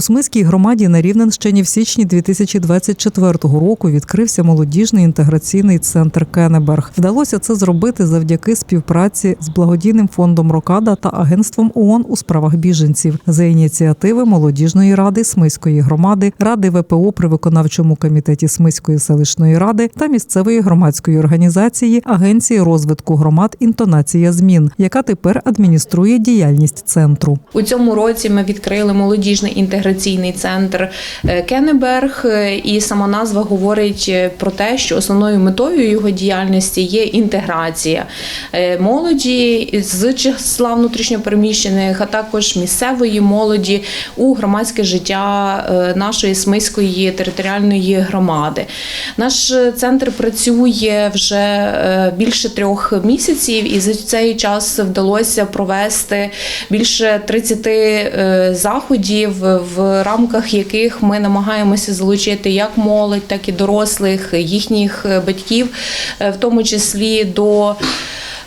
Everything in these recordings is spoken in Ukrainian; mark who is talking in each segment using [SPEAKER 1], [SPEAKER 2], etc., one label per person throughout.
[SPEAKER 1] У Смиській громаді на Рівненщині в січні 2024 року відкрився молодіжний інтеграційний центр Кенеберг. Вдалося це зробити завдяки співпраці з благодійним фондом Рокада та агентством ООН у справах біженців за ініціативи молодіжної ради Смиської громади, ради ВПО при виконавчому комітеті Смиської селищної ради та місцевої громадської організації Агенції розвитку громад Інтонація змін, яка тепер адмініструє діяльність центру.
[SPEAKER 2] У цьому році ми відкрили молодіжний інтеграційний центр е, Кеннеберг, е, і сама назва говорить е, про те, що основною метою його діяльності є інтеграція молоді з числа внутрішньопереміщених, а також місцевої молоді у громадське життя нашої Смиської територіальної громади. Наш центр працює вже більше трьох місяців, і за цей час вдалося провести більше 30 е, заходів, в рамках яких ми намагаємося залучити як молодь, так і дорослих, їхніх е, батьків, е, в тому числі до.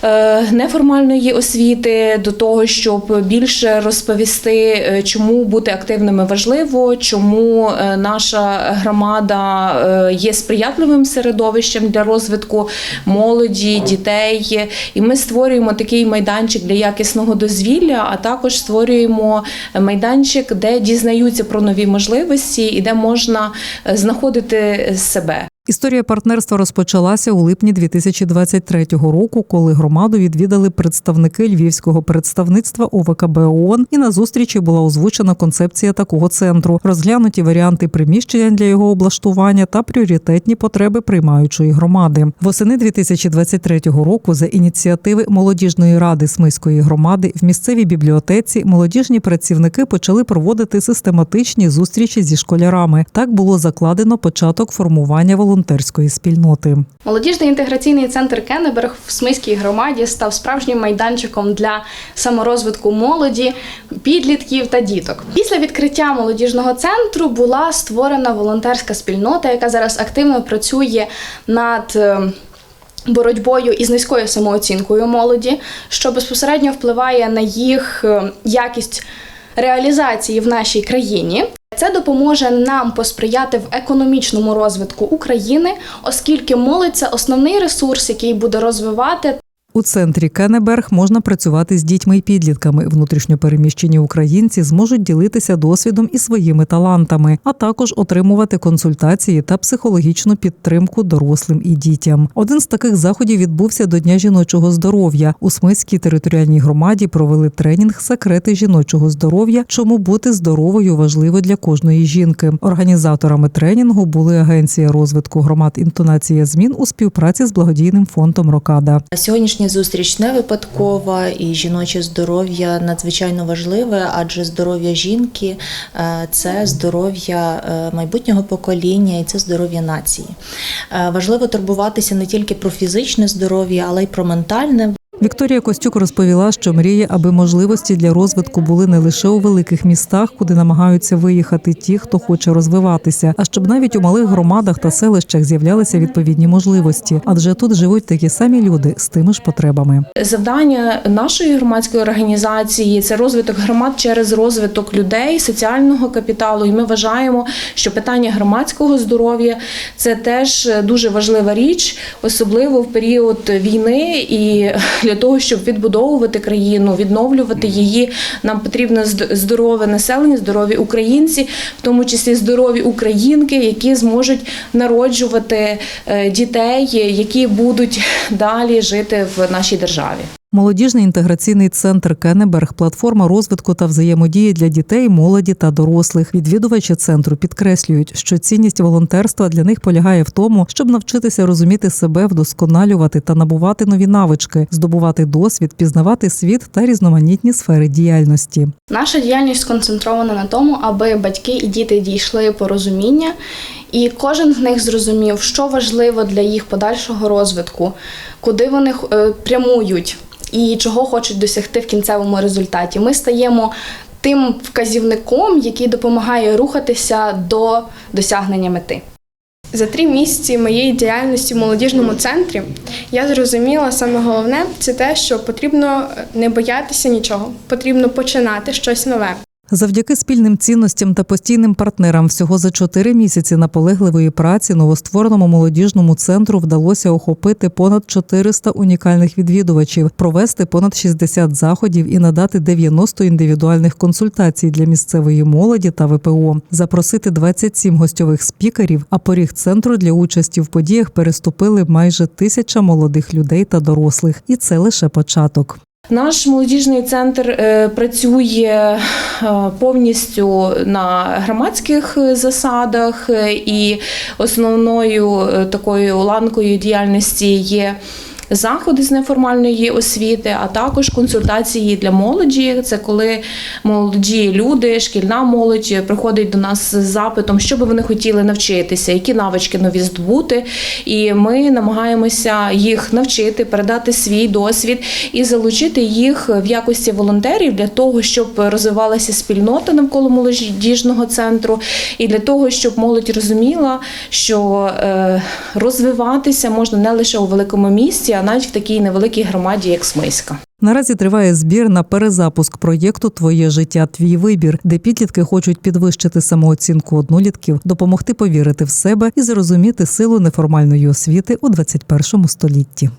[SPEAKER 2] Е, Неформальної освіти до того, щоб більше розповісти, е, чому бути активними важливо, чому е, наша громада є сприятливим середовищем для розвитку молоді, дітей. І ми створюємо такий майданчик для якісного дозвілля, а також створюємо майданчик, де дізнаються про нові можливості і де можна знаходити себе.
[SPEAKER 1] Історія партнерства розпочалася у липні 2023 року, коли громаду відвідали представники львівського представництва ОВКБ ООН, і на зустрічі була озвучена концепція такого центру, розглянуті варіанти приміщення для його облаштування та пріоритетні потреби приймаючої громади. Восени 2023 року за ініціативи молодіжної ради Смиської громади в місцевій бібліотеці молодіжні працівники почали проводити систематичні зустрічі зі школярами. Так було закладено початок формування волонтерської спільноти.
[SPEAKER 3] Молодіжний інтеграційний центр Кеннеберг в Смиській громаді став справжнім майданчиком для саморозвитку молоді, підлітків та діток. Після відкриття молодіжного центру була створена волонтерська спільнота, яка зараз активно працює над. е, Боротьбою із низькою самооцінкою молоді, що безпосередньо впливає на їх е, якість реалізації в нашій країні. Це допоможе нам посприяти в економічному розвитку України, оскільки молодь це основний ресурс, який буде розвивати
[SPEAKER 1] У центрі Кенеберг можна працювати з дітьми і підлітками. Внутрішньопереміщені українці зможуть ділитися досвідом і своїми талантами, а також отримувати консультації та психологічну підтримку дорослим і дітям. Один з таких заходів відбувся до Дня жіночого здоров'я. У Смиській територіальній громаді провели тренінг Секрети жіночого здоров'я. Чому бути здоровою важливо для кожної жінки. Організаторами тренінгу були Агенція розвитку громад інтонація змін у співпраці з благодійним фондом Рокада.
[SPEAKER 4] Сьогоднішня зустріч не випадкова, і жіноче здоров'я надзвичайно важливе, адже здоров'я жінки е, це здоров'я е, майбутнього покоління і це здоров'я нації. Е, Важливо турбуватися не тільки про фізичне здоров'я, але й про ментальне.
[SPEAKER 1] Вікторія Костюк розповіла, що мріє, аби можливості для розвитку були не лише у великих містах, куди намагаються виїхати ті, хто хоче розвиватися, а щоб навіть у малих громадах та селищах з'являлися відповідні можливості, адже тут живуть такі самі люди з тими ж потребами.
[SPEAKER 2] Завдання нашої громадської організації це розвиток громад через розвиток людей, соціального капіталу. І ми вважаємо, що питання громадського здоров'я це теж дуже важлива річ, особливо в період війни. І для того, щоб відбудовувати країну, відновлювати її, нам потрібно зд- здорове населення, здорові українці, в тому числі здорові українки, які зможуть народжувати е, дітей, які будуть далі жити в нашій державі.
[SPEAKER 1] Молодіжний інтеграційний центр Кенеберг платформа розвитку та взаємодії для дітей, молоді та дорослих. Відвідувачі центру підкреслюють, що цінність волонтерства для них полягає в тому, щоб навчитися розуміти себе, вдосконалювати та набувати нові навички, здобувати досвід, пізнавати світ та різноманітні сфери діяльності.
[SPEAKER 3] Наша діяльність сконцентрована на тому, аби батьки і діти дійшли порозуміння, і кожен з них зрозумів, що важливо для їх подальшого розвитку, куди вони е, прямують і чого хочуть досягти в кінцевому результаті. Ми стаємо тим вказівником, який допомагає рухатися до досягнення мети.
[SPEAKER 5] За три місяці моєї діяльності в молодіжному центрі я зрозуміла саме головне це те, що потрібно не боятися нічого, потрібно починати щось нове.
[SPEAKER 1] Завдяки спільним цінностям та постійним партнерам всього за чотири місяці наполегливої праці новоствореному молодіжному центру вдалося охопити понад 400 унікальних відвідувачів, провести понад 60 заходів і надати 90 індивідуальних консультацій для місцевої молоді та ВПО, запросити 27 гостьових спікерів. А поріг центру для участі в подіях переступили майже тисяча молодих людей та дорослих, і це лише початок.
[SPEAKER 2] Наш молодіжний центр е, працює е, повністю на громадських е, засадах, і основною такою ланкою діяльності є. Заходи з неформальної освіти, а також консультації для молоді. Це коли молоді люди, шкільна молодь приходить до нас з запитом, що би вони хотіли навчитися, які навички нові здобути. І ми намагаємося їх навчити, передати свій досвід і залучити їх в якості волонтерів для того, щоб розвивалася спільнота навколо молодіжного центру, і для того, щоб молодь розуміла, що е, розвиватися можна не лише у великому місті, навіть в такій невеликій громаді, як Смиська.
[SPEAKER 1] Наразі триває збір на перезапуск проєкту Твоє життя, твій вибір, де підлітки хочуть підвищити самооцінку однолітків, допомогти повірити в себе і зрозуміти силу неформальної освіти у 21 столітті.